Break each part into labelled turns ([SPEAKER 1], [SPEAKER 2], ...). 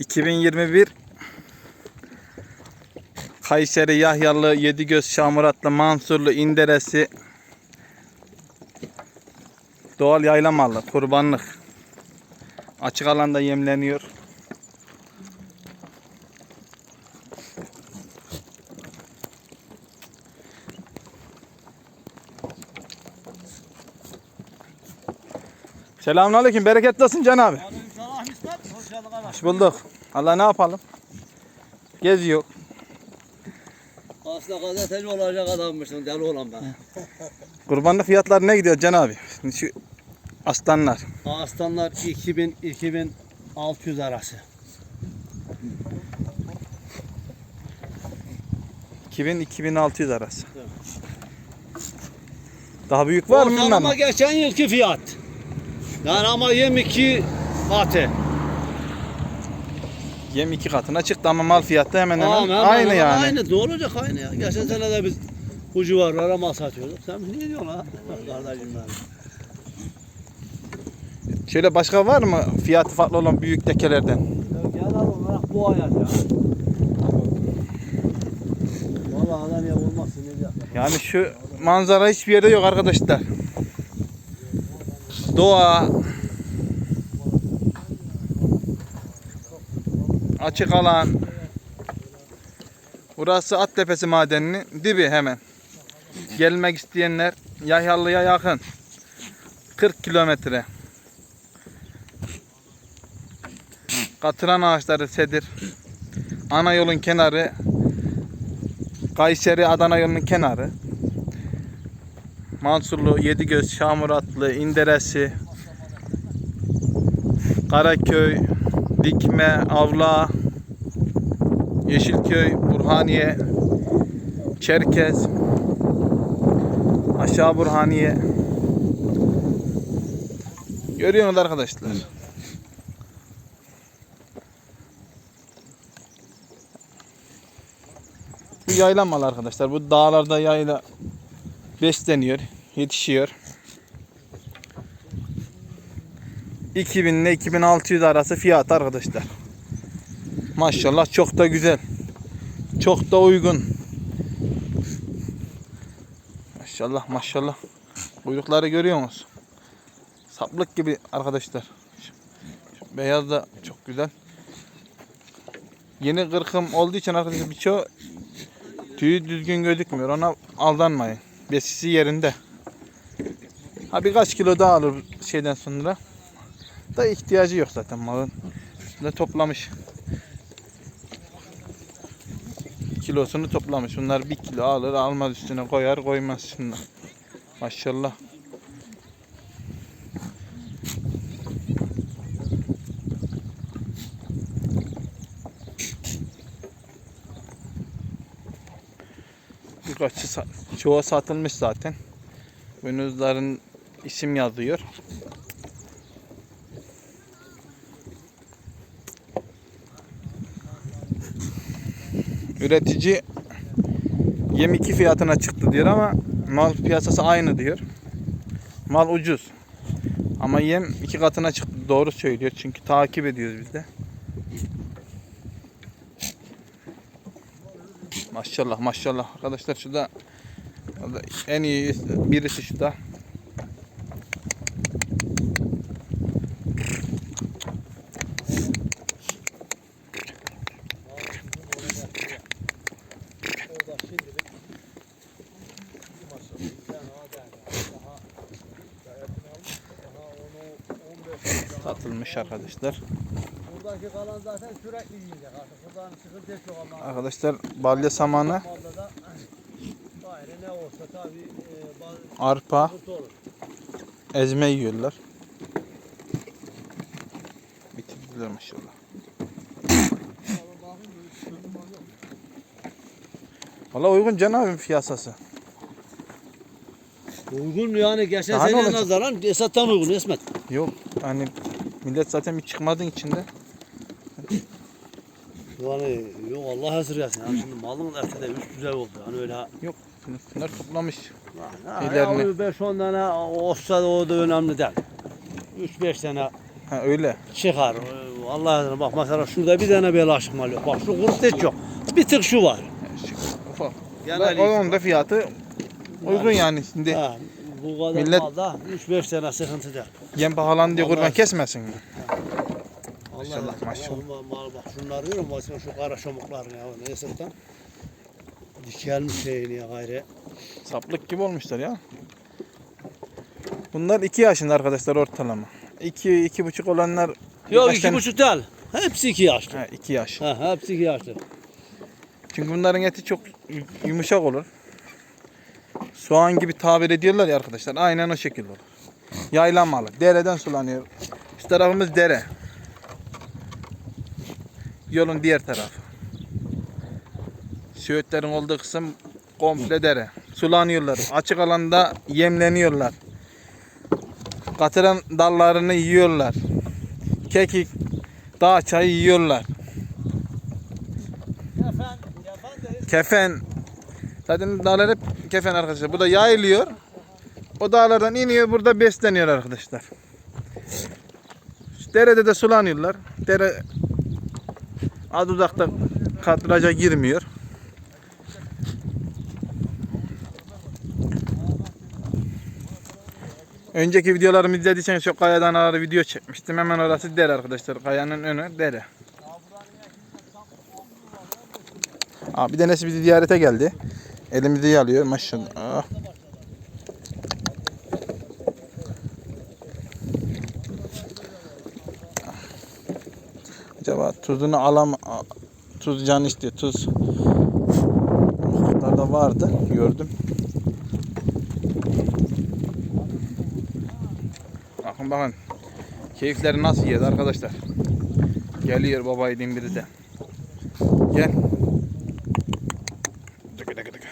[SPEAKER 1] 2021 Kayseri Yahyalı Yedigöz Şamuratlı Mansurlu İnderesi Doğal yayla malı kurbanlık Açık alanda yemleniyor Selamünaleyküm bereketli olsun Can abi
[SPEAKER 2] Aleykümselam İsmet. Hoş geldin.
[SPEAKER 1] Hoş bulduk. Allah ne yapalım? Geziyor.
[SPEAKER 2] Aslında gazeteci olacak adammışsın deli olan ben.
[SPEAKER 1] Kurbanlık fiyatları ne gidiyor Can abi? Şimdi Şu aslanlar.
[SPEAKER 2] Aslanlar 2000 2600 arası.
[SPEAKER 1] 2000-2600 arası. Daha büyük var mı?
[SPEAKER 2] Ortalama geçen yılki fiyat. Yani ama yem iki katı.
[SPEAKER 1] Yem iki katına çıktı ama mal fiyatı hemen hemen
[SPEAKER 2] Aman,
[SPEAKER 1] aynı
[SPEAKER 2] aman,
[SPEAKER 1] yani.
[SPEAKER 2] Aynı ne olacak aynı ya. Geçen sene de biz bu civarlara mal satıyorduk. Sen ne diyorsun ha? Kardeşim benim.
[SPEAKER 1] Şöyle başka var mı fiyatı farklı olan büyük tekelerden?
[SPEAKER 2] Ya Genel olarak bu hayat ya. Vallahi adam ya olmazsın ne diyecek.
[SPEAKER 1] Yani şu manzara hiçbir yerde yok arkadaşlar. Doğa açık alan Burası Attepesi madeninin dibi hemen. Gelmek isteyenler Yahyalı'ya yakın. 40 kilometre. Katıran ağaçları sedir. Ana yolun kenarı. Kayseri Adana yolunun kenarı. Mansurlu, Yedigöz, Şamuratlı, İnderesi, Karaköy, Dikme, Avla, Yeşilköy, Burhaniye, Çerkez, Aşağı Burhaniye. Görüyorsunuz arkadaşlar. Bu yayla malı arkadaşlar. Bu dağlarda yayla besleniyor, yetişiyor. 2000 ile 2600 arası fiyat arkadaşlar. Maşallah çok da güzel. Çok da uygun. Maşallah maşallah. Kuyrukları görüyor musunuz? Saplık gibi arkadaşlar. Beyaz da çok güzel. Yeni kırkım olduğu için arkadaşlar birçoğu tüyü düzgün gözükmüyor. Ona aldanmayın. Besisi yerinde. Ha birkaç kilo daha alır şeyden sonra. Da ihtiyacı yok zaten malın. Ne toplamış. Kilosunu toplamış. Bunlar bir kilo alır almaz üstüne koyar koymaz şunlar. Maşallah. Birkaçı çoğu satılmış zaten. Boynuzların isim yazıyor. Üretici yem iki fiyatına çıktı diyor ama mal piyasası aynı diyor. Mal ucuz. Ama yem iki katına çıktı. Doğru söylüyor. Çünkü takip ediyoruz biz de. Maşallah maşallah. Arkadaşlar şurada en iyi birisi şurada. Satılmış arkadaşlar.
[SPEAKER 2] Buradaki kalan zaten sürekli yiyecek artık. Buradan sıkıntı yok Allah'ın
[SPEAKER 1] Arkadaşlar balya samanı,
[SPEAKER 2] Malda da gayrı ne olsa tabii e,
[SPEAKER 1] arpa, ezme yiyorlar. Bitirdiler maşallah. Valla uygun Can abim piyasası.
[SPEAKER 2] Uygun yani geçen
[SPEAKER 1] Daha ne
[SPEAKER 2] seneye
[SPEAKER 1] olacak?
[SPEAKER 2] nazaran Esat'tan uygun İsmet.
[SPEAKER 1] Yok hani millet zaten bir çıkmadığın içinde.
[SPEAKER 2] Yani yok Allah esirgesin. Yani şimdi malın da de üst düzey oldu. Hani öyle ha.
[SPEAKER 1] Yok bunlar toplamış.
[SPEAKER 2] Ha,
[SPEAKER 1] İlerini.
[SPEAKER 2] ya 5-10 tane olsa da o da önemli değil. 3-5 tane
[SPEAKER 1] Ha öyle.
[SPEAKER 2] çıkar. Allah adına bak mesela şurada bir tane böyle aşık mal yok. Bak şu kuruş hiç yok. Bir tık şu var.
[SPEAKER 1] Ufak.
[SPEAKER 2] Genel
[SPEAKER 1] Onun da fiyatı uygun yani şimdi.
[SPEAKER 2] Ha, bu kadar
[SPEAKER 1] Millet-
[SPEAKER 2] malda 3-5 sene sıkıntı değil.
[SPEAKER 1] Yem pahalandı diye kurban kesmesin mi?
[SPEAKER 2] Allah
[SPEAKER 1] Maşallah,
[SPEAKER 2] Allah,
[SPEAKER 1] maşallah.
[SPEAKER 2] Mal, mal bak şunları görüyor musun? Baksana şu kara şomuklarını ya. Neyse tam. Dikelmiş şeyini ya gayri.
[SPEAKER 1] Saplık gibi olmuşlar ya. Bunlar 2 yaşında arkadaşlar ortalama. 2 iki, buçuk olanlar
[SPEAKER 2] Yok
[SPEAKER 1] birkaç
[SPEAKER 2] iki
[SPEAKER 1] tane-
[SPEAKER 2] buçuk değil. Hepsi iki yaşlı.
[SPEAKER 1] Ha, 2 yaş.
[SPEAKER 2] Ha, hepsi iki yaşlı.
[SPEAKER 1] Çünkü bunların eti çok yu- yumuşak olur. Soğan gibi tabir ediyorlar ya arkadaşlar. Aynen o şekilde olur. Yaylan malı. Dereden sulanıyor. Şu tarafımız dere. Yolun diğer tarafı. Söğütlerin olduğu kısım komple dere. Sulanıyorlar. Açık alanda yemleniyorlar. Katıran dallarını yiyorlar. Kekik, dağ çayı yiyorlar. Kefen. Zaten dağlar hep kefen arkadaşlar. Bu da yayılıyor. O dağlardan iniyor burada besleniyor arkadaşlar. Derede de sulanıyorlar. Dere az uzakta kadraja girmiyor. Önceki videolarımı izlediyseniz çok kayadan aralı video çekmiştim. Hemen orası dere arkadaşlar. Kayanın önü dere. Aa, bir tanesi bizi ziyarete geldi. Elimizi yalıyor maşallah. Ah. Acaba tuzunu alam tuz can istiyor tuz. Burada vardı gördüm. Bakın bakın. Keyifleri nasıl yedi arkadaşlar. Geliyor babaydın biri de. Gel. Tıkı tıkı tıkı.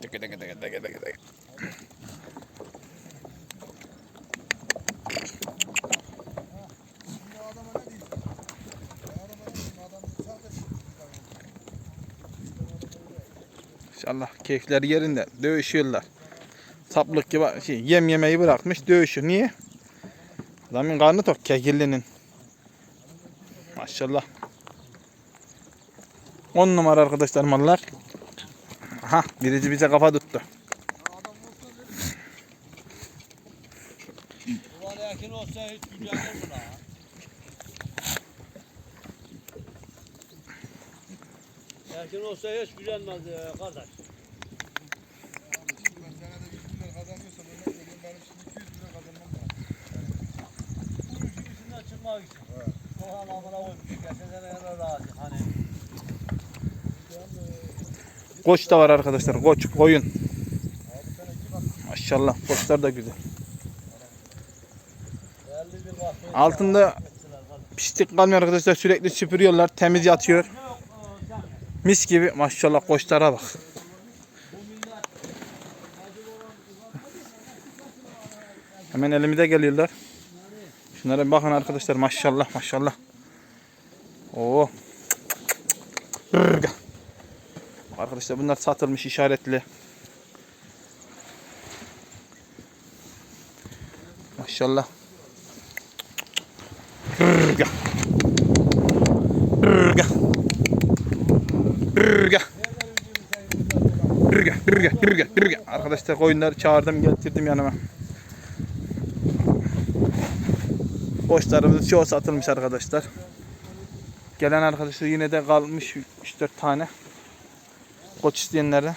[SPEAKER 1] Tıkı tıkı tıkı tıkı tıkı tıkı. İnşallah keyifleri yerinde. Dövüşüyorlar. Saplık gibi şey, yem yemeyi bırakmış dövüşüyor. Niye? Adamın karnı tok kekillinin. Maşallah. 10 numara arkadaşlar mallar. Aha birisi bize kafa tuttu.
[SPEAKER 2] Ulan yakin olsa hiç gücenir mi lan? Yakin olsa hiç gücenmez ya kardeş.
[SPEAKER 3] Ben senede 100 bin lira kazanıyorsam benim şimdi 200 bin lira kazanmam lazım.
[SPEAKER 2] Bu işin içinden çıkmak için. Hani
[SPEAKER 1] Koç da var arkadaşlar. Koç, koyun. Maşallah koçlar da güzel. Altında pislik kalmıyor arkadaşlar. Sürekli süpürüyorlar. Temiz yatıyor. Mis gibi maşallah koçlara bak. Hemen elimize geliyorlar. Şunlara bakın arkadaşlar maşallah maşallah. Oo. Arkadaşlar bunlar satılmış işaretli. Maşallah. Rrrga. Rrrga. Rrrga. Rrrga, rrrga, rrrga, rrrga. Arkadaşlar koyunları çağırdım getirdim yanıma. Boşlarımız çoğu satılmış arkadaşlar. Gelen arkadaşlar yine de kalmış 3-4 tane. Koç isteyenlere